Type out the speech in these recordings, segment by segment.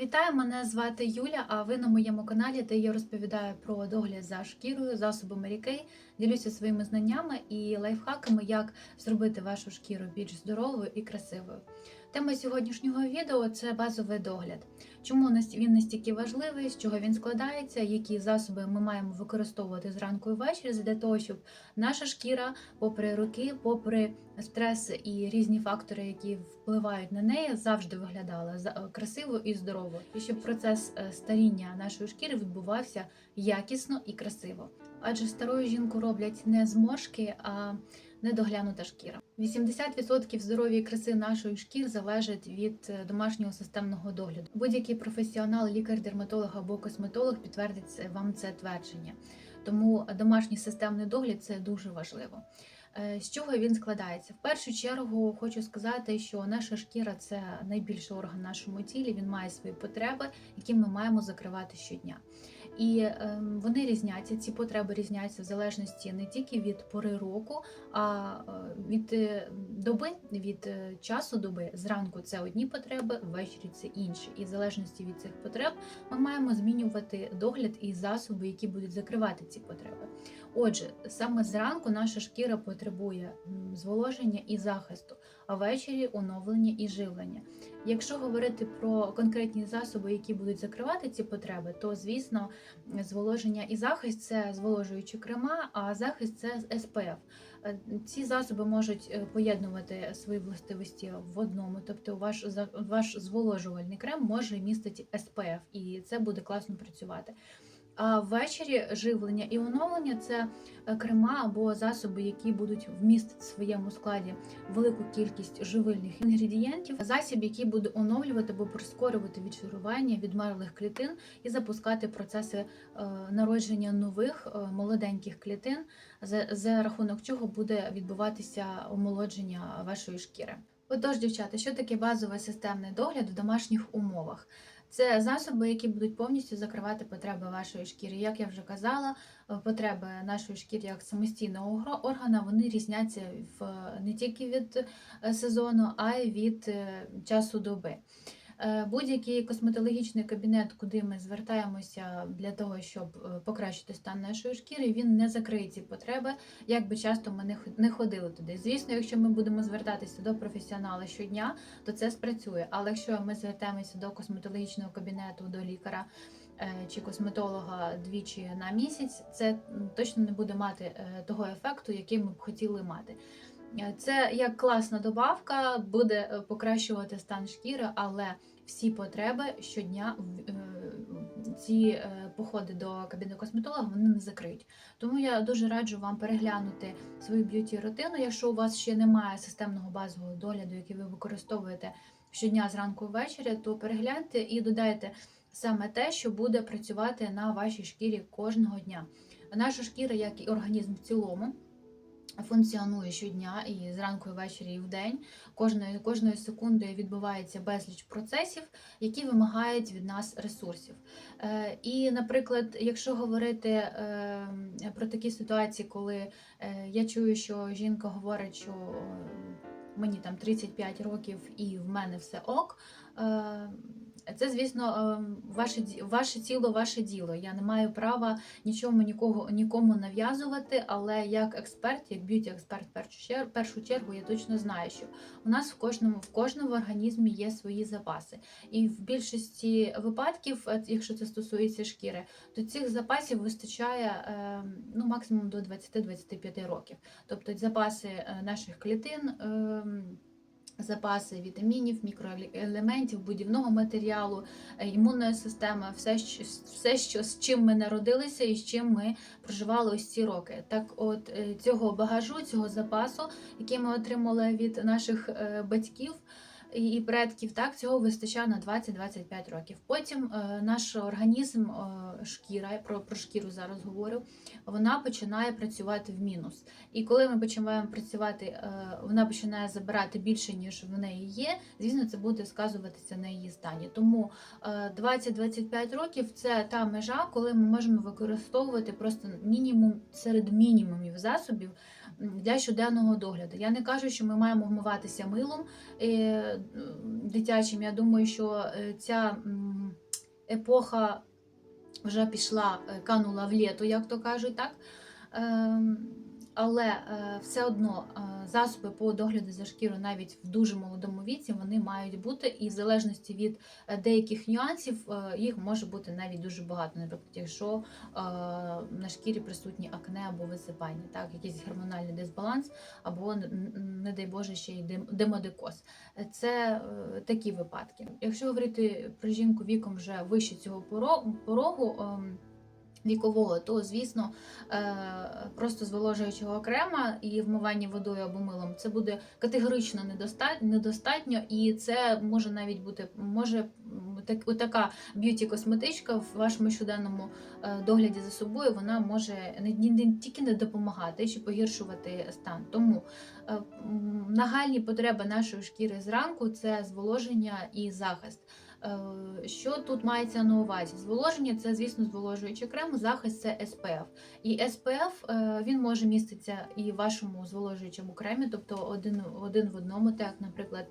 Вітаю, мене звати Юля. А ви на моєму каналі, де я розповідаю про догляд за шкірою, засобами ріки? Ділюся своїми знаннями і лайфхаками, як зробити вашу шкіру більш здоровою і красивою. Тема сьогоднішнього відео це базовий догляд. Чому він настільки важливий, з чого він складається, які засоби ми маємо використовувати зранку і ввечері для того, щоб наша шкіра, попри роки, попри стрес і різні фактори, які впливають на неї, завжди виглядала красиво і здорово, і щоб процес е, старіння нашої шкіри відбувався якісно і красиво. Адже старою жінку роблять не зморшки, а недоглянута шкіра. 80% здоров'я і краси нашої шкір залежить від е, домашнього системного догляду. Будь-який професіонал, лікар, дерматолог або косметолог підтвердить вам це твердження. Тому домашній системний догляд це дуже важливо. Е, З чого він складається? В першу чергу хочу сказати, що наша шкіра це найбільший орган в нашому тілі. Він має свої потреби, які ми маємо закривати щодня. І ем, вони різняться. Ці потреби різняться в залежності не тільки від пори року, а е, від е, доби, від е, часу доби. Зранку це одні потреби, ввечері це інші. І в залежності від цих потреб ми маємо змінювати догляд і засоби, які будуть закривати ці потреби. Отже, саме зранку наша шкіра потребує зволоження і захисту, а ввечері оновлення і живлення. Якщо говорити про конкретні засоби, які будуть закривати ці потреби, то звісно зволоження і захист це зволожуючі крема, а захист це SPF. Е, Ці засоби можуть е, поєднувати свої властивості в одному, тобто ваш ваш зволожувальний крем може містити СПФ, і це буде класно працювати. А ввечері живлення і оновлення це е, крема або засоби, які будуть вмістити в своєму складі велику кількість живильних інгредієнтів, засіб, який буде оновлювати або прискорювати відшарування відмерлих клітин і запускати процеси е, народження нових е, молоденьких клітин, за рахунок чого буде відбуватися омолодження вашої шкіри. Отож, дівчата, що таке базовий системний догляд в домашніх умовах? Це засоби, які будуть повністю закривати потреби вашої шкіри. Як я вже казала, е, потреби нашої шкіри як самостійного органа вони різняться в не тільки від е, сезону, а й від е, часу доби. Е, Будь-який косметологічний кабінет, куди ми звертаємося для того, щоб е, покращити стан нашої шкіри, він не закриє ці потреби, як би часто ми не ход- не ходили туди. Звісно, якщо ми будемо звертатися до професіонала щодня, то це спрацює. Але якщо ми звертаємося до косметологічного кабінету, до лікаря е, чи косметолога двічі на місяць, це точно не буде мати того ефекту, який ми б хотіли мати. Це як класна добавка, буде е, покращувати стан шкіри, але всі потреби щодня е, ці е, походи до кабіни косметолога вони не закриють. Тому я дуже раджу вам переглянути свою б'юті рутину. Якщо у вас ще немає системного базового догляду, який ви використовуєте щодня зранку ввечері, то перегляньте і додайте саме те, що буде працювати на вашій шкірі кожного дня. Наша шкіра, як і організм в цілому, функціонує щодня і зранку, і ввечері, і вдень. Кожної, кожної секунди відбувається безліч процесів, які вимагають від нас ресурсів. Е, і, наприклад, якщо говорити е, про такі ситуації, коли е, я чую, що жінка говорить, що мені там 35 років і в мене все ок. е, Це, звісно, е, ваше, ваше тіло, ваше діло. Я не маю права нічому нікого нікому нав'язувати, але як експерт, як б'юті-експерт в першу чергу, я точно знаю, що у нас в кожному в кожному організмі є свої запаси. І в більшості випадків, е, якщо це стосується шкіри, то цих запасів вистачає е, ну, максимум до 20-25 років. Тобто запаси наших клітин. Запаси вітамінів, мікроелементів, будівного матеріалу, е, імунної системи, все, що, все, що з чим ми народилися і з чим ми проживали ось ці роки. Так, от е, цього багажу, цього запасу, який ми отримали від наших е, батьків і предків, так цього вистачає на 20-25 років. Потім е, наш організм, е, шкіра, про, про шкіру зараз говорю, вона починає працювати в мінус. І коли ми починаємо працювати, е, вона починає забирати більше, ніж в неї є. Звісно, це буде сказуватися на її стані. Тому е, 20-25 років це та межа, коли ми можемо використовувати просто мінімум серед мінімумів засобів для щоденного догляду. Я не кажу, що ми маємо вмиватися милом е, дитячим. Я думаю, що е, ця. епоха вже пішла, е, канула в літо, як то кажуть, так? Ем, але е, все одно е, засоби по догляду за шкірою навіть в дуже молодому віці вони мають бути, і в залежності від е, деяких нюансів їх може бути навіть дуже багато. Наприклад, якщо на шкірі присутні акне або висипання, так, якийсь гормональний дисбаланс, або, не дай Боже, ще й дем- демодикоз. Е, Це такі випадки. Якщо говорити про жінку віком вже вище цього поро- порогу. Вікового, то звісно, е, просто зволожуючого крема і вмивання водою або милом це буде категорично недоста- недостатньо, і це може навіть бути може така б'юті-косметичка в вашому щоденному е, догляді за собою. Вона може не тільки не допомагати, чи погіршувати стан. Тому е, нагальні потреби нашої шкіри зранку це зволоження і захист. Е, Що тут мається на увазі? Зволоження це, звісно, зволожуючий крем, захист це SPF. І SPF е, він може міститися і в вашому зволожуючому кремі, тобто один, один в одному, так, наприклад,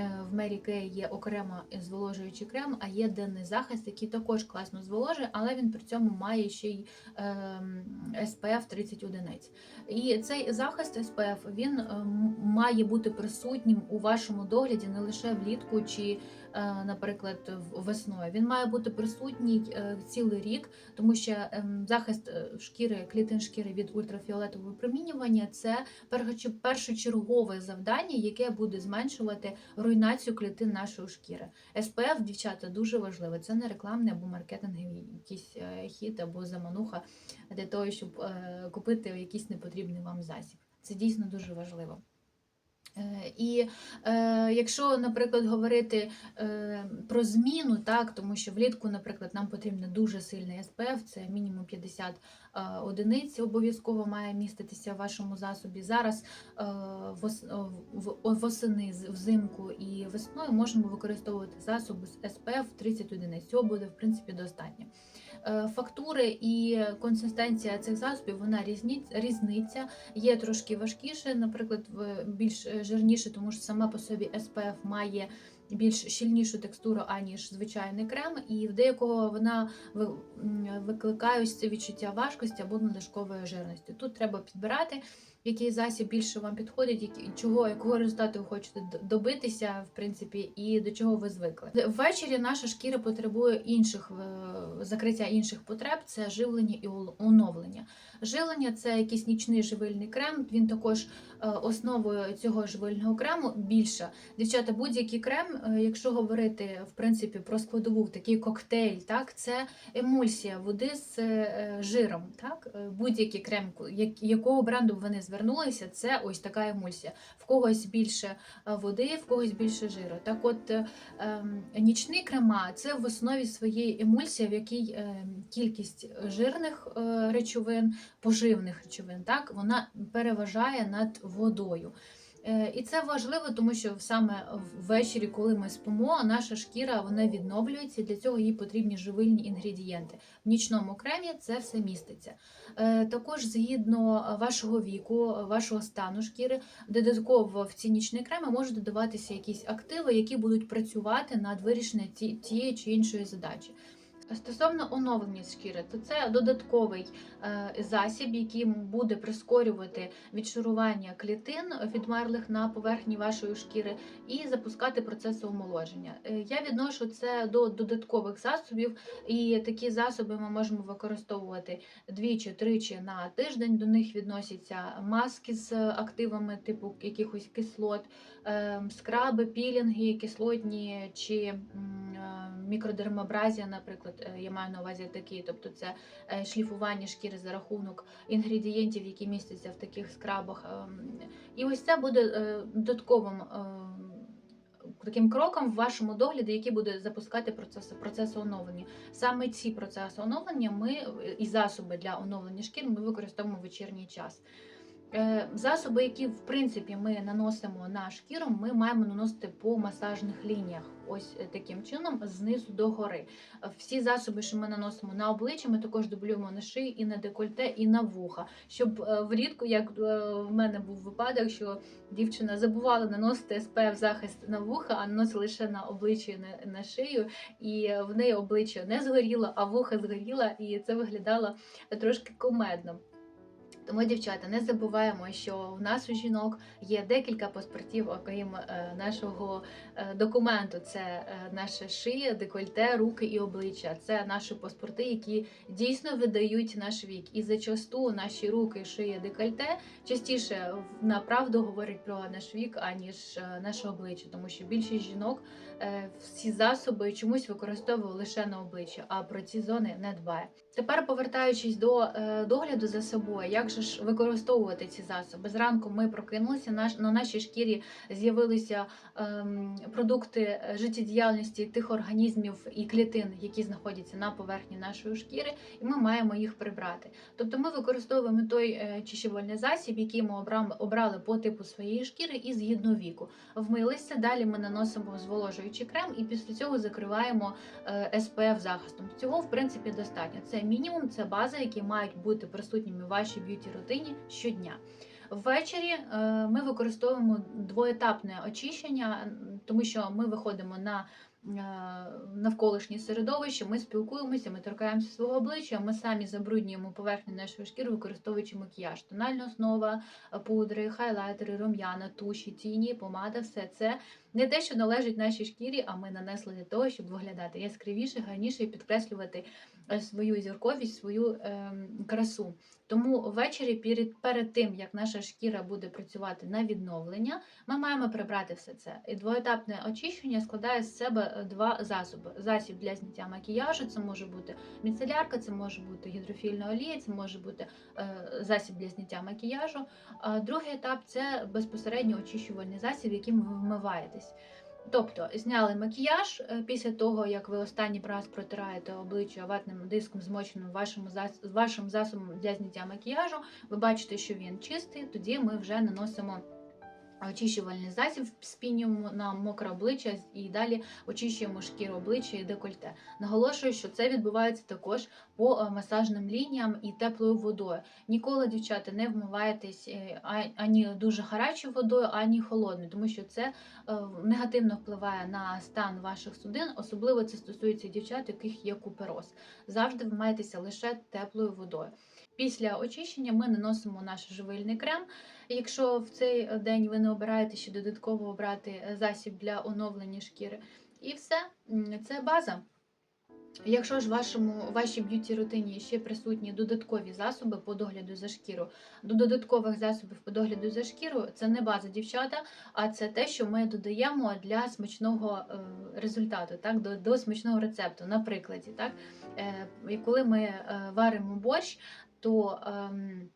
в Mary Kay є окремо зволожуючий крем, а є денний захист, який також класно зволожує, але він при цьому має ще й ем, SPF 30 одиниць. І цей захист SPF він ем, має бути присутнім у вашому догляді не лише влітку чи е, наприклад, весною. Він має бути присутній е, цілий рік, тому що ем, захист е, шкіри, клітин шкіри від ультрафіолетового випромінювання це першочергове завдання, яке буде зменшувати руйнацію клітин нашої шкіри. СПФ, дівчата, дуже важливе. Це не рекламний або маркетинговий якийсь е, хід або замануха для того, щоб е, купити якийсь непотрібний вам засіб. Це дійсно дуже важливо. Е, І е, якщо, наприклад, говорити е, про зміну, так, тому що влітку, наприклад, нам потрібно дуже сильний SPF, це мінімум 50 е, одиниць, обов'язково має міститися в вашому засобі. Зараз е, в- восени, взимку і весною можемо використовувати засоби з SPF 30 одиниць. Цього буде, в принципі, достатньо. Е, Фактури і консистенція цих засобів вона різниця. Є трошки важкіше, наприклад, більш е, жирніше, тому що сама по собі SPF має більш щільнішу текстуру, аніж звичайний крем, і в деякого вона ви- викликає ось це відчуття важкості або надлишкової жирності. Тут треба підбирати, який засіб більше вам підходить, які- чого, якого результату ви хочете добитися, в принципі, і до чого ви звикли. Ввечері наша шкіра потребує інших е, закриття інших потреб: це живлення і оновлення. Живлення це якийсь нічний живильний крем. Він також е, основою цього живильного крему більша. Дівчата, будь-який крем, е, якщо говорити в принципі про складову, такий коктейль, так це емульсія води з е, жиром. Так, будь-який крем, якого бренду вони звернулися, це ось така емульсія. В когось більше води, в когось більше жиру. Так, от ем, нічний крема це в основі своєї емульсія, в якій е, кількість жирних речовин, поживних речовин, так вона переважає над водою. Е, І це важливо, тому що саме ввечері, коли ми спимо, наша шкіра вона відновлюється. і Для цього їй потрібні живильні інгредієнти. В нічному кремі це все міститься. Е, Також згідно вашого віку, вашого стану шкіри, додатково в ці нічні креми можуть додаватися якісь активи, які будуть працювати над вирішенням тієї чи іншої задачі. Стосовно оновлення шкіри, то це додатковий е, засіб, який буде прискорювати відшарування клітин відмерлих на поверхні вашої шкіри і запускати процеси омолодження. Е, Я відношу це до додаткових засобів, і такі засоби ми можемо використовувати двічі-тричі на тиждень. До них відносяться маски з активами типу якихось кислот, е, скраби, пілінги, кислотні чи е, мікродермабразія, наприклад, е, я маю на увазі такі, тобто це е, шліфування шкіри за рахунок інгредієнтів, які містяться в таких скрабах. Ем, І ось це буде е, додатковим. ем, Таким кроком в вашому догляді, який буде запускати процеси, процеси оновлення. Саме ці процеси оновлення ми і засоби для оновлення шкір ми використовуємо в вечірній час. Е, Засоби, які в принципі ми наносимо на шкіру, ми маємо наносити по масажних лініях. Ось е, таким чином, знизу до гори. Всі засоби, що ми наносимо на обличчя, ми також дублюємо на шиї і на декольте, і на вуха. Щоб е, влітку, як в мене був випадок, що дівчина забувала наносити SPF захист на вуха, а наносила лише на обличчя і на, шию, і в неї обличчя не згоріло, а вуха згоріла, і це виглядало трошки кумедно. Тому, дівчата, не забуваємо, що в нас у жінок є декілька паспортів, окрім е, нашого е, документу. Це е, наша шия, декольте, руки і обличчя. Це наші паспорти, які дійсно видають наш вік. І зачасту наші руки, шия, декольте частіше на правду говорять про наш вік, аніж наше обличчя, тому що більшість жінок всі засоби чомусь використовує лише на обличчя, а про ці зони не дбає. Тепер повертаючись до догляду за собою, як же ж використовувати ці засоби? Зранку ми прокинулися, на нашій шкірі з'явилися ем, продукти е, життєдіяльності тих організмів і клітин, які знаходяться на поверхні нашої шкіри, і ми маємо їх прибрати. Тобто ми використовуємо той е, чищувальний засіб, який ми обрали по типу своєї шкіри і згідно віку. Вмилися, далі ми наносимо зволожуючий крем і після цього закриваємо е, SPF захистом. Цього в принципі достатньо. Це мінімум, це база, які мають бути присутніми в вашій б'юті рутині щодня. Ввечері е, ми використовуємо двоетапне очищення, тому що ми виходимо на е, навколишнє середовище, ми спілкуємося, ми торкаємося свого обличчя, ми самі забруднюємо поверхню нашої шкіри, використовуючи макіяж. Тональна основа, пудри, хайлайтери, рум'яна, туші, тіні, помада, все це не те, що належить нашій шкірі, а ми нанесли для того, щоб виглядати яскравіше, гарніше і підкреслювати свою зірковість, свою ем, красу. Тому ввечері перед, перед тим, як наша шкіра буде працювати на відновлення, ми маємо прибрати все це. І двоетапне очищення складає з себе е, два засоби: засіб для зняття макіяжу, це може бути міцелярка, це може бути гідрофільна олія, це може бути е, засіб для зняття макіяжу. А другий етап це безпосередньо очищувальний засіб, яким ви вмиваєтесь. Тобто зняли макіяж е, після того, як ви останній раз протираєте обличчя ватним диском, змоченим вашим, зас- вашим засобом для зняття макіяжу, ви бачите, що він чистий, тоді ми вже наносимо очищувальний засіб, спінюємо на мокре обличчя і далі очищуємо шкіру обличчя і декольте. Наголошую, що це відбувається також по е, масажним лініям і теплою водою. Ніколи, дівчата, не вмиваєтесь е, ані дуже гарячою водою, ані холодною, тому що це е, негативно впливає на стан ваших судин. Особливо це стосується дівчат, у яких є купероз. Завжди вмивайтеся лише теплою водою. Після очищення ми наносимо наш живильний крем. Якщо в цей день ви не обираєте ще додатково обрати е, засіб для оновлення шкіри, і все, це база. Якщо ж вашому вашій б'юті рутині ще присутні додаткові засоби по догляду за шкіру, до додаткових засобів по догляду за шкіру це не база дівчата, а це те, що ми додаємо для смачного е, результату, так до, до смачного рецепту. Наприклад, так е, і коли ми варимо борщ, то ем,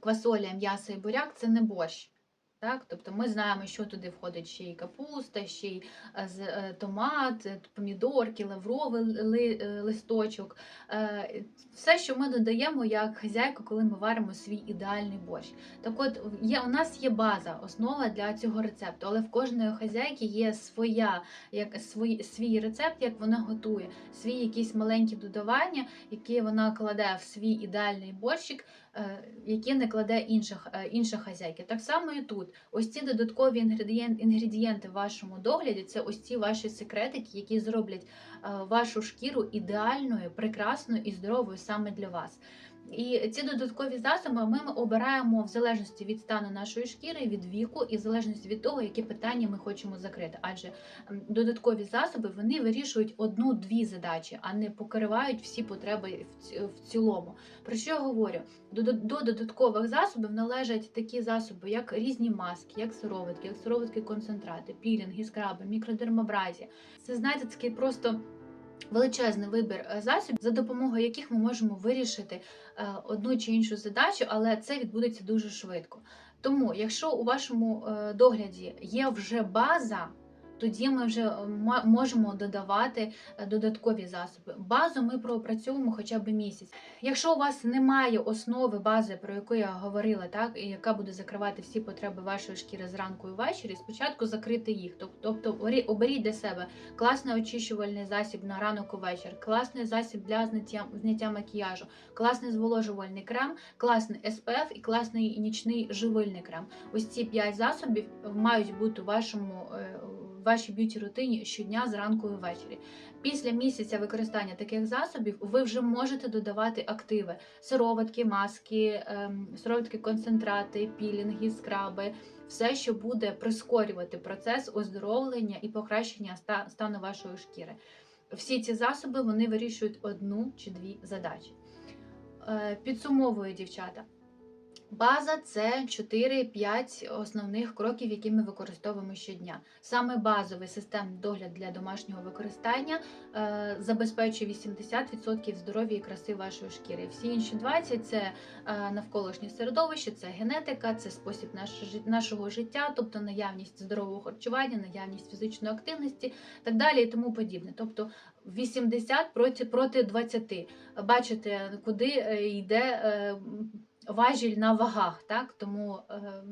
квасоля, м'ясо і буряк це не борщ. Так? Тобто ми знаємо, що туди входить ще й капуста, ще й е, е, томат, е, помідорки, лавровий листочок. Все, що ми додаємо як хазяйка, коли ми варимо свій ідеальний борщ. Так от, є, у нас є база, основа для цього рецепту, але в кожної хазяйки є своя, як, свій, свій рецепт, як вона готує, свій якісь маленькі додавання, які вона кладе в свій ідеальний борщик, е, які не кладе інших, е, інша хазяйка. Так само і тут. Ось ці додаткові інгредієнти, інгредієнти в вашому догляді це ось ці ваші секретики, які зроблять е, вашу шкіру ідеальною, прекрасною і здоровою саме для вас. І ці додаткові засоби ми обираємо в залежності від стану нашої шкіри, від віку і в залежності від того, які питання ми хочемо закрити. Адже додаткові засоби вони вирішують одну-дві задачі, а не покривають всі потреби в ці- в цілому. Про що я говорю? До, до, до додаткових засобів належать такі засоби, як різні маски, як сироватки, як сироватки концентрати, пілінги, скраби, мікродермабразія. Це знаєте, такий просто. Величезний вибір е, засобів, за допомогою яких ми можемо вирішити е, одну чи іншу задачу, але це відбудеться дуже швидко. Тому, якщо у вашому е, догляді є вже база, тоді ми вже е, можемо додавати е, додаткові засоби. Базу ми пропрацьовуємо хоча б місяць. Якщо у вас немає основи бази, про яку я говорила, так і яка буде закривати всі потреби вашої шкіри зранку і ввечері, спочатку закрити їх. Тоб- Тобто оберіть для себе класний очищувальний засіб на ранок і вечір, класний засіб для зняття, зняття макіяжу, класний зволожувальний крем, класний SPF і класний нічний живильний крем. Ось ці п'ять засобів мають бути у вашому е, вашій б'юті рутині щодня зранку і ввечері. Після місяця використання таких засобів ви вже можете додавати активи: сироватки, маски, ем, сироватки, концентрати, пілінги, скраби. Все, що буде прискорювати процес оздоровлення і покращення стану вашої шкіри. Всі ці засоби вони вирішують одну чи дві задачі. Е, Підсумовую, дівчата. База це 4-5 основних кроків, які ми використовуємо щодня. Саме базовий системний догляд для домашнього використання е, забезпечує 80% здоров'я і краси вашої шкіри. Всі інші 20% це е, навколишнє середовище, це генетика, це спосіб наш- нашого життя, тобто наявність здорового харчування, наявність фізичної активності, так далі і тому подібне. Тобто 80 проти, проти 20. Бачите, куди е, йде. Важіль на вагах, так тому е,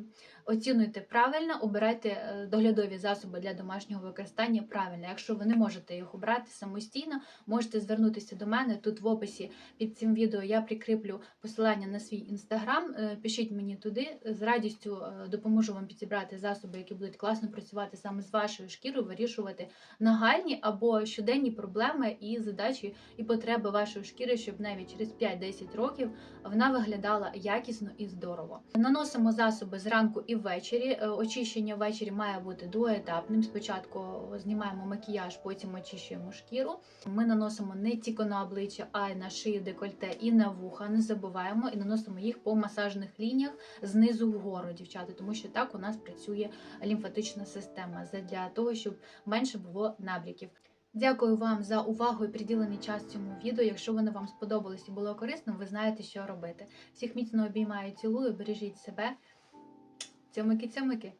оцінуйте правильно, обирайте е, доглядові засоби для домашнього використання правильно. Якщо ви не можете їх обрати самостійно, можете звернутися до мене. Тут в описі під цим відео я прикріплю посилання на свій інстаграм. Е, Пишіть мені туди, з радістю е, допоможу вам підібрати засоби, які будуть класно працювати саме з вашою шкірою, вирішувати нагальні або щоденні проблеми і задачі і потреби вашої шкіри, щоб навіть через 5-10 років вона виглядала якісно і здорово. Наносимо засоби зранку і ввечері. Е, Очищення ввечері має бути двоетапним. Спочатку знімаємо макіяж, потім очищуємо шкіру. Ми наносимо не тільки на обличчя, а й на шию, декольте і на вуха. Не забуваємо і наносимо їх по масажних лініях знизу вгору, дівчата, тому що так у нас працює лімфатична система для того, щоб менше було набряків. Дякую вам за увагу і приділений час цьому відео. Якщо воно вам сподобалось і було корисно, ви знаєте, що робити. Всіх міцно обіймаю, цілую, бережіть себе. Цьомики-цьомики.